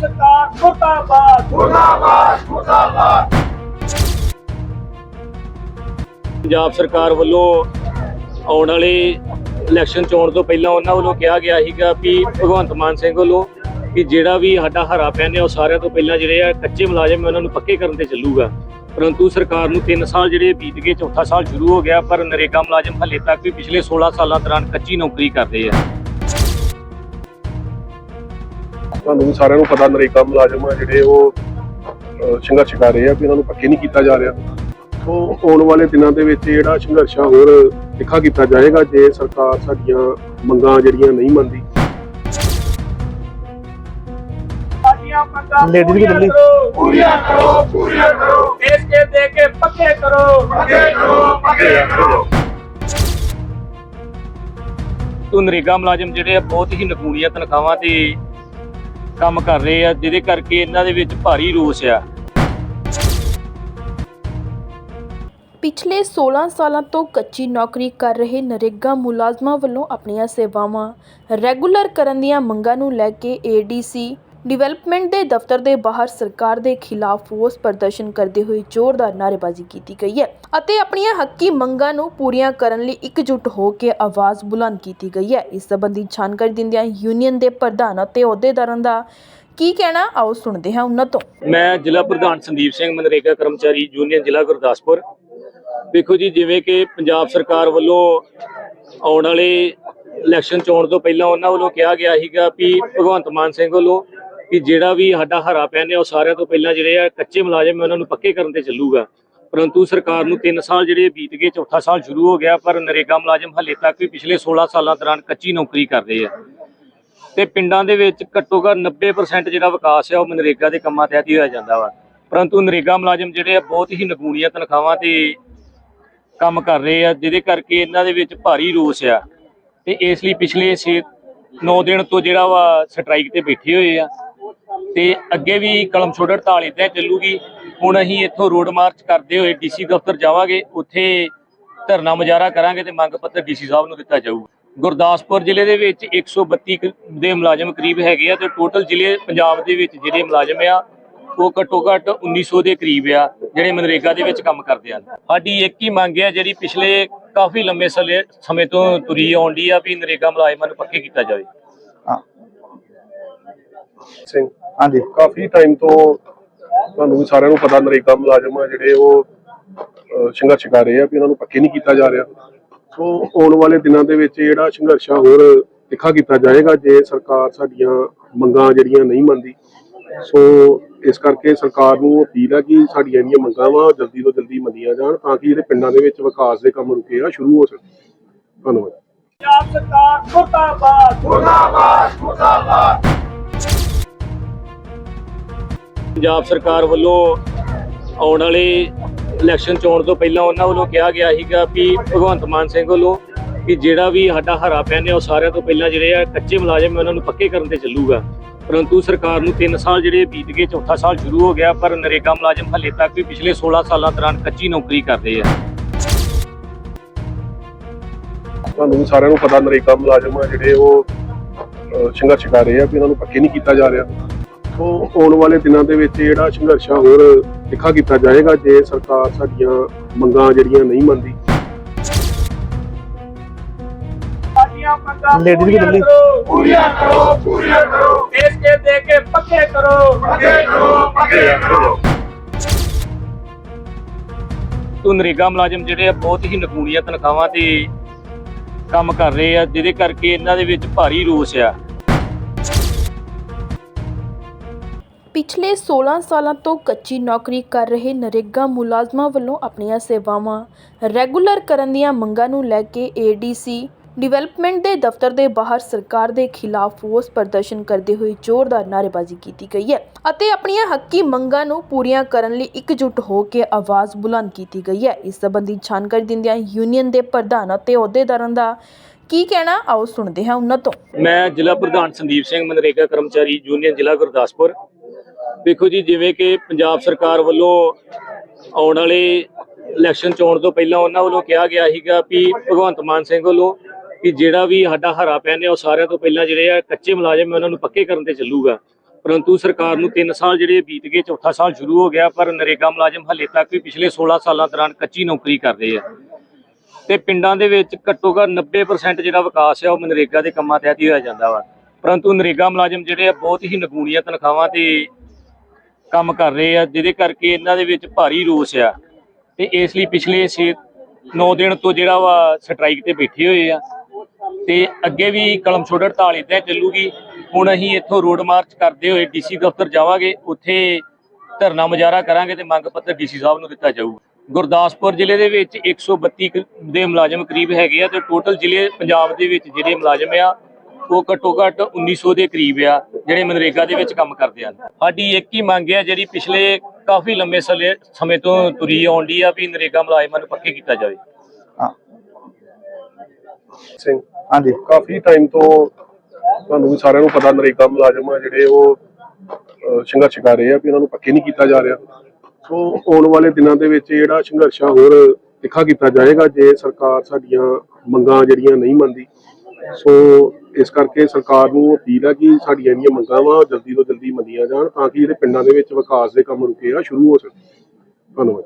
ਸਰਕਾਰ ਮੁਰਦਾਬਾਦ। ਮੁਰਦਾਬਾਦ ਮੁਰਦਾਬਾਦ। ਪੰਜਾਬ ਸਰਕਾਰ ਵੱਲੋਂ ਆਉਣ ਵਾਲੇ ਇਲੈਕਸ਼ਨ ਚੋਣ ਤੋਂ ਪਹਿਲਾਂ ਉਹਨਾਂ ਵੱਲੋਂ ਕਿਹਾ ਗਿਆ ਸੀਗਾ ਵੀ ਭਗਵੰਤ ਮਾਨ ਸਿੰਘ ਵੱਲੋਂ ਕਿ ਜਿਹੜਾ ਵੀ ਸਾਡਾ ਹਰਾ ਪੈਨ ਉਹ ਸਾਰਿਆਂ ਤੋਂ ਪਹਿਲਾਂ ਜਿਹੜੇ ਆ ਕੱਚੇ ਮੁਲਾਜ਼ਮ ਉਹਨਾਂ ਨੂੰ ਪੱਕੇ ਕਰਨ ਤੇ ਚੱਲੂਗਾ। ਪਰੰਤੂ ਸਰਕਾਰ ਨੂੰ 3 ਸਾਲ ਜਿਹੜੇ ਬੀਤ ਗਏ ਚੌਥਾ ਸਾਲ ਸ਼ੁਰੂ ਹੋ ਗਿਆ ਪਰ ਨਰੇਗਾ ਮੁਲਾਜ਼ਮ ਹਲੇ ਤੱਕ ਵੀ ਪਿਛਲੇ 16 ਸਾਲਾਂ ਦੌਰਾਨ ਕੱਚੀ ਨੌਕਰੀ ਕਰਦੇ ਆ। ਤੁਹਾਨੂੰ ਵੀ ਸਾਰਿਆਂ ਨੂੰ ਪਤਾ ਨਰੇਗਾ ਮੁਲਾਜ਼ਮ ਆ ਜਿਹੜੇ ਉਹ ਸੰਘਰਸ਼ ਕਰ ਰਹੇ ਆ ਵੀ ਇਹਨਾਂ ਨੂੰ ਪੱਕੇ ਨਹੀਂ ਕੀਤਾ ਜਾ ਰਿਹਾ। ਸੋ ਆਉਣ ਵਾਲੇ ਦਿਨਾਂ ਦੇ ਵਿੱਚ ਜਿਹੜਾ ਸੰਘਰਸ਼ ਹੋਰ ਤਿੱਖਾ ਕੀਤਾ ਜਾਏਗਾ ਜੇ ਸਰਕਾਰ ਸਾਡੀਆਂ ਮੰਗਾਂ ਜਿਹੜੀਆਂ ਨਹੀਂ ਮੰਨਦੀ। Ladies ਵੀ ਚੱਲੀ। ਪੂਰੀਆਂ ਕਰੋ ਪੂਰੀਆਂ ਕਰੋ। ਦੇਸ਼ ਕੇ ਦੇ ਕੇ ਪੱਕੇ ਕਰੋ। ਪੱਕੇ ਕਰੋ ਪੱਕੇ ਕਰੋ। ਤੋਂ ਨਰੇਗਾ ਮੁਲਾਜ਼ਮ ਜਿਹੜੇ ਆ ਬਹੁਤ ਹੀ ਨਗੂਣੀਆਂ ਤਨਖਾਹਾਂ ਤੇ ਕੰਮ ਕਰ ਰਹੇ ਆ, ਜਿਹਦੇ ਕਰਕੇ ਇਹਨਾਂ ਦੇ ਵਿੱਚ ਭਾਰੀ ਰੋਸ ਆ। ਪਿਛਲੇ 16 ਸਾਲਾਂ ਤੋਂ ਕੱਚੀ ਨੌਕਰੀ ਕਰ ਰਹੇ ਨਰੇਗਾ ਮੁਲਾਜ਼ਮਾਂ ਵੱਲੋਂ ਆਪਣੀਆਂ ਸੇਵਾਵਾਂ ਰੈਗੂਲਰ ਕਰਨ ਦੀਆਂ ਮੰਗਾਂ ਨੂੰ ਲੈ ਕੇ ਏਡੀਸੀ ਡਿਵੈਲਪਮੈਂਟ ਦੇ ਦਫ਼ਤਰ ਦੇ ਬਾਹਰ ਸਰਕਾਰ ਦੇ ਖਿਲਾਫ ਰੋਸ ਪ੍ਰਦਰਸ਼ਨ ਕਰਦੇ ਹੋਏ ਜ਼ੋਰਦਾਰ ਨਾਅਰੇਬਾਜ਼ੀ ਕੀਤੀ ਗਈ ਹੈ ਅਤੇ ਆਪਣੀਆਂ ਹੱਕੀ ਮੰਗਾਂ ਨੂੰ ਪੂਰੀਆਂ ਕਰਨ ਲਈ ਇਕਜੁੱਟ ਹੋ ਕੇ ਆਵਾਜ਼ ਬੁਲੰਦ ਕੀਤੀ ਗਈ ਹੈ। ਇਸ ਸੰਬੰਧੀ ਜਾਣਕਾਰੀ ਦਿੰਦਿਆਂ ਯੂਨੀਅਨ ਦੇ ਪ੍ਰਧਾਨ ਅਤੇ ਅਹੁਦੇਦਾਰਾਂ ਦਾ ਕੀ ਕਹਿਣਾ, ਆਓ ਸੁਣਦੇ ਹਾਂ ਉਹਨਾਂ ਤੋਂ। ਮੈਂ ਜ਼ਿਲ੍ਹਾ ਪ੍ਰਧਾਨ ਸੰਦੀਪ ਸਿੰਘ ਮਨਰੇਗਾ, ਕਰਮਚਾਰੀ ਯੂਨੀਅਨ ਜ਼ਿਲ੍ਹਾ ਗੁਰਦਾਸਪੁਰ। ਦੇਖੋ ਜੀ, ਜਿਵੇਂ ਕਿ ਪੰਜਾਬ ਸਰਕਾਰ ਵੱਲੋਂ ਆਉਣ ਵਾਲੇ ਇਲੈਕਸ਼ਨ ਚੋਣ ਤੋਂ ਪਹਿਲਾਂ ਉਹਨਾਂ ਵੱਲੋਂ ਕਿਹਾ ਗਿਆ ਸੀਗਾ ਵੀ ਭਗਵੰਤ ਮਾਨ ਸਿੰਘ ਵੱਲੋਂ ਕਿ ਜਿਹੜਾ ਵੀ ਸਾਡਾ ਹਰਾ ਪੈਨ ਹੈ, ਉਹ ਸਾਰਿਆਂ ਤੋਂ ਪਹਿਲਾਂ ਜਿਹੜੇ ਆ, ਕੱਚੇ ਮੁਲਾਜ਼ਮ ਉਹਨਾਂ ਨੂੰ ਪੱਕੇ ਕਰਨ ਤੇ ਚੱਲੂਗਾ। ਪਰੰਤੂ ਸਰਕਾਰ ਨੂੰ 3 ਸਾਲ ਜਿਹੜੇ ਬੀਤ ਗਏ, ਚੌਥਾ ਸਾਲ ਸ਼ੁਰੂ ਹੋ ਗਿਆ, ਪਰ ਨਰੇਗਾ ਮੁਲਾਜ਼ਮ ਹਲੇ ਤੱਕ ਵੀ ਪਿਛਲੇ 16 ਸਾਲਾਂ ਦੌਰਾਨ ਕੱਚੀ ਨੌਕਰੀ ਕਰ ਰਹੇ ਆ। ਤੇ ਪਿੰਡਾਂ ਦੇ ਵਿੱਚ ਘੱਟੋ ਘੱਟ 90% ਜਿਹੜਾ ਵਿਕਾਸ ਹੈ, ਉਹ ਮਨਰੇਗਾ ਦੇ ਕੰਮਾਂ ਤਹਿਤ ਹੀ ਹੋਇਆ ਜਾਂਦਾ ਵਾ। ਪਰੰਤੂ ਨਰੇਗਾ ਮੁਲਾਜ਼ਮ ਜਿਹੜੇ ਆ, ਬਹੁਤ ਹੀ ਨਗੂਣੀਆਂ ਤਨਖਾਹਾਂ ਤੇ ਕੰਮ ਕਰ ਰਹੇ ਆ, ਜਿਹਦੇ ਕਰਕੇ ਇਹਨਾਂ ਦੇ ਵਿੱਚ ਭਾਰੀ ਰੋਸ ਆ। ਤੇ ਇਸ ਲਈ ਪਿਛਲੇ 6 9 ਦਿਨ ਤੋਂ ਜਿਹੜਾ ਵਾ, ਸਟ੍ਰਾਈਕ ਤੇ ਬੈਠੇ ਹੋਏ ਆ। ਤੇ ਅੱਗੇ ਵੀ ਕਲਮ ਛੋੜ ਹੜਤਾਲ ਇਦਾਂ ਚੱਲੂਗੀ। ਹੁਣ ਅਸੀਂ ਇੱਥੋਂ ਰੋਡ ਮਾਰਚ ਕਰਦੇ ਹੋਏ ਡੀਸੀ ਦਫ਼ਤਰ ਜਾਵਾਂਗੇ। ਉੱਥੇ ਧਰਨਾ ਮੁਜ਼ਾਹਰਾ ਕਰਾਂਗੇ ਤੇ ਮੰਗ ਪੱਤਰ ਡੀਸੀ ਸਾਹਿਬ ਨੂੰ ਦਿੱਤਾ ਜਾਊਗਾ। ਗੁਰਦਾਸਪੁਰ ਜ਼ਿਲ੍ਹੇ ਦੇ ਵਿੱਚ 132 ਕੁ ਦੇ ਮੁਲਾਜ਼ਮ ਕਰੀਬ ਹੈਗੇ ਆ ਤੇ ਟੋਟਲ ਜ਼ਿਲ੍ਹੇ ਪੰਜਾਬ ਦੇ ਵਿੱਚ ਜਿਹੜੇ ਮੁਲਾਜ਼ਮ ਆ, ਉਹ ਘੱਟੋ ਘੱਟ 1900 ਦੇ ਕਰੀਬ ਆ, ਜਿਹੜੇ ਮਨਰੇਗਾ ਦੇ ਵਿੱਚ ਕੰਮ ਕਰਦੇ ਹਨ। ਸਾਡੀ ਇੱਕ ਹੀ ਮੰਗ ਆ ਜਿਹੜੀ ਪਿਛਲੇ ਕਾਫੀ ਲੰਬੇ ਸਲੇ- ਸਮੇਂ ਤੋਂ ਤੁਰੀ ਆਉਂਦੀ ਆ ਵੀ ਨਰੇਗਾ ਮੁਲਾਜ਼ਮਾਂ ਨੂੰ ਪੱਕੇ ਕੀਤਾ ਜਾਵੇ। ਸਿੰਘ। ਹਾਂਜੀ। ਕਾਫੀ ਟਾਈਮ ਤੋਂ ਤੁਹਾਨੂੰ ਵੀ ਸਾਰਿਆਂ ਨੂੰ ਪਤਾ ਨਰੇਗਾ ਮੁਲਾਜ਼ਮ ਆ ਜਿਹੜੇ ਉਹ ਸੰਘਰਸ਼ ਕਰ ਰਹੇ ਆ ਵੀ ਇਹਨਾਂ ਨੂੰ ਪੱਕੇ ਨਹੀਂ ਕੀਤਾ ਜਾ ਰਿਹਾ। ਸੋ ਆਉਣ ਵਾਲੇ ਦਿਨਾਂ ਦੇ ਵਿੱਚ ਜਿਹੜਾ ਸੰਘਰਸ਼ ਹੋਰ ਤਿੱਖਾ ਕੀਤਾ ਜਾਏਗਾ ਜੇ ਸਰਕਾਰ ਸਾਡੀਆਂ ਮੰਗਾਂ ਜਿਹੜੀਆਂ ਨਹੀਂ ਮੰਨਦੀ। ਸੋ ਇਸ ਕਰਕੇ ਸਰਕਾਰ ਨੂੰ ਅਪੀਲ ਹੈ ਕਿ ਸਾਡੀਆਂ ਜਿਹੜੀਆਂ ਮੰਗਾਂ ਵਾ ਜਲਦੀ ਤੋਂ ਜਲਦੀ ਮੰਨੀਆਂ ਜਾਣ ਤਾਂ ਕਿ ਜਿਹੜੇ ਪਿੰਡਾਂ ਦੇ ਵਿੱਚ ਵਿਕਾਸ ਦੇ ਕੰਮ ਰੁਕੇ ਆ ਸ਼ੁਰੂ ਹੋ ਸਕਣ। ਧੰਨਵਾਦ। ਪੰਜਾਬ ਸਰਕਾਰ ਮੁਰਦਾਬਾਦ। ਮੁਰਦਾਬਾਦ ਮੁਰਦਾਬਾਦ। ਪੰਜਾਬ ਸਰਕਾਰ ਵੱਲੋਂ ਆਉਣ ਵਾਲੇ ਇਲੈਕਸ਼ਨ ਚੋਣ ਤੋਂ ਪਹਿਲਾਂ ਉਹਨਾਂ ਵੱਲੋਂ ਕਿਹਾ ਗਿਆ ਸੀਗਾ ਵੀ ਭਗਵੰਤ ਮਾਨ ਸਿੰਘ ਵੱਲੋਂ ਕਿ ਜਿਹੜਾ ਵੀ ਸਾਡਾ ਹਰਾ ਪੈਨ ਉਹ ਸਾਰਿਆਂ ਤੋਂ ਪਹਿਲਾਂ ਜਿਹੜੇ ਆ ਕੱਚੇ ਮੁਲਾਜ਼ਮ ਉਹਨਾਂ ਨੂੰ ਪੱਕੇ ਕਰਨ ਤੇ ਚੱਲੂਗਾ। ਪਰੰਤੂ ਸਰਕਾਰ ਨੂੰ 3 ਸਾਲ ਜਿਹੜੇ ਬੀਤ ਗਏ ਚੌਥਾ ਸਾਲ ਸ਼ੁਰੂ ਹੋ ਗਿਆ ਪਰ ਨਰੇਗਾ ਮੁਲਾਜ਼ਮ ਹਲੇ ਤੱਕ ਵੀ ਪਿਛਲੇ 16 ਸਾਲਾਂ ਦੌਰਾਨ ਕੱਚੀ ਨੌਕਰੀ ਕਰਦੇ ਆ। ਤੁਹਾਨੂੰ ਵੀ ਸਾਰਿਆਂ ਨੂੰ ਪਤਾ ਨਰੇਗਾ ਮੁਲਾਜ਼ਮ ਆ ਜਿਹੜੇ ਉਹ ਅਹ, ਸੰਘਰਸ਼ ਕਰ ਰਹੇ ਆ ਵੀ ਇਹਨਾਂ ਨੂੰ ਪੱਕੇ ਨਹੀਂ ਕੀਤਾ ਜਾ ਰਿਹਾ। ਸੋ ਆਉਣ ਵਾਲੇ ਦਿਨਾਂ ਦੇ ਵਿੱਚ ਜਿਹੜਾ ਸੰਘਰਸ਼ ਹੋਰ ਤਿੱਖਾ ਕੀਤਾ ਜਾਏਗਾ ਜੇ ਸਰਕਾਰ ਸਾਡੀਆਂ ਮੰਗਾਂ ਜਿਹੜੀਆਂ ਨਹੀਂ ਮੰਨਦੀ। ਸਾਡੀਆਂ ਮੰਗਾਂ Ladies ਵੀ ਚੱਲੀ। ਪੂਰੀਆਂ ਕਰੋ ਪੂਰੀਆਂ ਕਰੋ। ਦੇਸ਼ ਕੇ ਦੇ ਕੇ ਪੱਕੇ ਕਰੋ। ਪੱਕੇ ਕਰੋ ਪੱਕੇ ਕਰੋ। ਤੋਂ ਨਰੇਗਾ ਮੁਲਾਜ਼ਮ ਜਿਹੜੇ ਆ ਬਹੁਤ ਹੀ ਨਗੂਣੀਆਂ ਤਨਖਾਹਾਂ ਤੇ ਕੰਮ ਕਰ ਰਹੇ ਆ ਜਿਹਦੇ ਕਰਕੇ ਇਹਨਾਂ ਦੇ ਵਿੱਚ ਭਾਰੀ ਰੋਸ ਆ। ਪਿਛਲੇ 16 ਸਾਲਾਂ ਤੋਂ ਕੱਚੀ ਨੌਕਰੀ ਕਰ ਰਹੇ ਨਰੇਗਾ ਮੁਲਾਜ਼ਮਾਂ ਵੱਲੋਂ ਆਪਣੀਆਂ ਸੇਵਾਵਾਂ ਰੈਗੂਲਰ ਕਰਨ ਦੀਆਂ ਮੰਗਾਂ ਨੂੰ ਲੈ ਕੇ ਏਡੀਸੀ ਡਿਵੈਲਪਮੈਂਟ ਦੇ ਦਫ਼ਤਰ ਦੇ ਬਾਹਰ ਸਰਕਾਰ ਦੇ ਖਿਲਾਫ ਰੋਸ ਪ੍ਰਦਰਸ਼ਨ ਕਰਦੇ ਹੋਏ ਜ਼ੋਰਦਾਰ ਨਾਅਰੇਬਾਜ਼ੀ ਕੀਤੀ ਗਈ ਹੈ ਅਤੇ ਆਪਣੀਆਂ ਹੱਕੀ ਮੰਗਾਂ ਨੂੰ ਪੂਰੀਆਂ ਕਰਨ ਲਈ ਇਕਜੁੱਟ ਹੋ ਕੇ ਆਵਾਜ਼ ਬੁਲੰਦ ਕੀਤੀ ਗਈ ਹੈ। ਇਸ ਸੰਬੰਧੀ ਜਾਣਕਾਰੀ ਦਿੰਦਿਆਂ ਯੂਨੀਅਨ ਦੇ ਪ੍ਰਧਾਨ ਅਤੇ ਅਹੁਦੇਦਾਰਾਂ ਦਾ ਕੀ ਕਹਿਣਾ? ਆਓ ਸੁਣਦੇ ਹਾਂ ਉਹਨਾਂ ਤੋਂ। ਮੈਂ ਜ਼ਿਲ੍ਹਾ ਪ੍ਰਧਾਨ ਸੰਦੀਪ ਸਿੰਘ ਮਨਰੇਗਾ, ਕਰਮਚਾਰੀ ਯੂਨੀਅਨ ਜ਼ਿਲ੍ਹਾ ਗੁਰਦਾਸਪੁਰ। ਦੇਖੋ ਜੀ, ਜਿਵੇਂ ਕਿ ਪੰਜਾਬ ਸਰਕਾਰ ਵੱਲੋਂ ਆਉਣ ਵਾਲੇ ਇਲੈਕਸ਼ਨ ਚੋਣ ਤੋਂ ਪਹਿਲਾਂ ਉਹਨਾਂ ਵੱਲੋਂ ਕਿਹਾ ਗਿਆ ਸੀਗਾ ਵੀ ਭਗਵੰਤ ਮਾਨ ਸਿੰਘ ਵੱਲੋਂ ਕਿ ਜਿਹੜਾ ਵੀ ਸਾਡਾ ਹਰਾ ਪੈਨ ਹੈ, ਉਹ ਸਾਰਿਆਂ ਤੋਂ ਪਹਿਲਾਂ ਜਿਹੜੇ ਆ ਕੱਚੇ ਮੁਲਾਜ਼ਮ ਉਹਨਾਂ ਨੂੰ ਪੱਕੇ ਕਰਨ ਤੇ ਚੱਲੂਗਾ। ਪਰੰਤੂ ਸਰਕਾਰ ਨੂੰ 3 ਸਾਲ ਜਿਹੜੇ ਬੀਤ ਗਏ, ਚੌਥਾ ਸਾਲ ਸ਼ੁਰੂ ਹੋ ਗਿਆ, ਪਰ ਨਰੇਗਾ ਮੁਲਾਜ਼ਮ ਹਲੇ ਤੱਕ ਵੀ ਪਿਛਲੇ 16 ਸਾਲਾਂ ਦੌਰਾਨ ਕੱਚੀ ਨੌਕਰੀ ਕਰ ਰਹੇ ਆ। ਤੇ ਪਿੰਡਾਂ ਦੇ ਵਿੱਚ ਘੱਟੋ ਘੱਟ 90% ਜਿਹੜਾ ਵਿਕਾਸ ਹੈ ਉਹ ਮਨਰੇਗਾ ਦੇ ਕੰਮਾਂ ਤਹਿਤ ਹੀ ਹੋਇਆ ਜਾਂਦਾ ਵਾ। ਪਰੰਤੂ ਨਰੇਗਾ ਮੁਲਾਜ਼ਮ ਜਿਹੜੇ ਆ ਬਹੁਤ ਹੀ ਨਗੂਣੀਆਂ ਤਨਖਾਹਾਂ ਤੇ ਕੰਮ ਕਰ ਰਹੇ ਆ, ਜਿਹਦੇ ਕਰਕੇ ਇਹਨਾਂ ਦੇ ਵਿੱਚ ਭਾਰੀ ਰੋਸ ਆ। ਤੇ ਇਸ ਲਈ ਪਿਛਲੇ 6 9 ਦਿਨ ਤੋਂ ਜਿਹੜਾ ਵਾ ਸਟ੍ਰਾਈਕ ਤੇ ਬੈਠੇ ਹੋਏ ਆ। ਤੇ ਅੱਗੇ ਵੀ ਕਲਮ ਛੋੜ ਹੜਤਾਲ ਇਦਾਂ ਚੱਲੂਗੀ। ਹੁਣ ਅਸੀਂ ਇੱਥੋਂ ਰੋਡ ਮਾਰਚ ਕਰਦੇ ਹੋਏ ਡੀਸੀ ਦਫ਼ਤਰ ਜਾਵਾਂਗੇ। ਉੱਥੇ ਧਰਨਾ ਮੁਜ਼ਾਹਰਾ ਕਰਾਂਗੇ ਤੇ ਮੰਗ ਪੱਤਰ ਡੀਸੀ ਸਾਹਿਬ ਨੂੰ ਦਿੱਤਾ ਜਾਊਗਾ। ਗੁਰਦਾਸਪੁਰ ਜ਼ਿਲ੍ਹੇ ਦੇ ਵਿੱਚ 132 ਕੁ ਦੇ ਮੁਲਾਜ਼ਮ ਕਰੀਬ ਹੈਗੇ ਆ ਤੇ ਟੋਟਲ ਜ਼ਿਲ੍ਹੇ ਪੰਜਾਬ ਦੇ ਵਿੱਚ ਜਿਹੜੇ ਮੁਲਾਜ਼ਮ ਆ ਉਹ ਘੱਟੋ ਘੱਟ 1900 ਦੇ ਕਰੀਬ ਆ ਜਿਹੜੇ ਮਨਰੇਗਾ ਦੇ ਵਿੱਚ ਕੰਮ ਕਰਦੇ ਹਨ। ਸਾਡੀ ਇੱਕ ਹੀ ਮੰਗ ਹੈ ਜਿਹੜੀ ਪਿਛਲੇ ਕਾਫੀ ਲੰਬੇ ਸਲੇ- ਸਮੇਂ ਤੋਂ ਤੁਰੀ ਆਉਂਦੀ ਆ ਵੀ ਨਰੇਗਾ ਮੁਲਾਜ਼ਮਾਂ ਨੂੰ ਪੱਕੇ ਕੀਤਾ ਜਾਵੇ। ਹਾਂ। ਸਿੰਘ। ਹਾਂਜੀ। ਕਾਫੀ ਟਾਈਮ ਤੋਂ ਤੁਹਾਨੂੰ ਵੀ ਸਾਰਿਆਂ ਨੂੰ ਪਤਾ ਨਰੇਗਾ ਮੁਲਾਜ਼ਮ ਆ ਜਿਹੜੇ ਉਹ ਸੰਘਰਸ਼ ਕਰ ਰਹੇ ਆ ਵੀ ਉਹਨਾਂ ਨੂੰ ਪੱਕੇ ਨਹੀਂ ਕੀਤਾ ਜਾ ਰਿਹਾ। ਸੋ ਆਉਣ ਵਾਲੇ ਦਿਨਾਂ ਦੇ ਵਿੱਚ ਜਿਹੜਾ ਸੰਘਰਸ਼ ਆ ਹੋਰ ਤਿੱਖਾ ਕੀਤਾ ਜਾਏਗਾ ਜੇ ਸਰਕਾਰ ਸਾਡੀਆਂ ਮੰਗਾਂ ਜਿਹੜੀਆਂ ਨਹੀਂ ਮੰਨਦੀ। ਸੋ ਇਸ ਕਰਕੇ ਸਰਕਾਰ ਨੂੰ ਅਪੀਲ ਹੈ ਕਿ ਸਾਡੀਆਂ ਜਿਹੜੀਆਂ ਮੰਗਾਂ ਵਾ ਜਲਦੀ ਤੋਂ ਜਲਦੀ ਮੰਨੀਆਂ ਜਾਣ ਤਾਂ ਕਿ ਜਿਹੜੇ ਪਿੰਡਾਂ ਦੇ ਵਿੱਚ ਵਿਕਾਸ ਦੇ ਕੰਮ ਰੁਕੇ ਆ ਸ਼ੁਰੂ ਹੋ ਸਕਣ ਧੰਨਵਾਦ।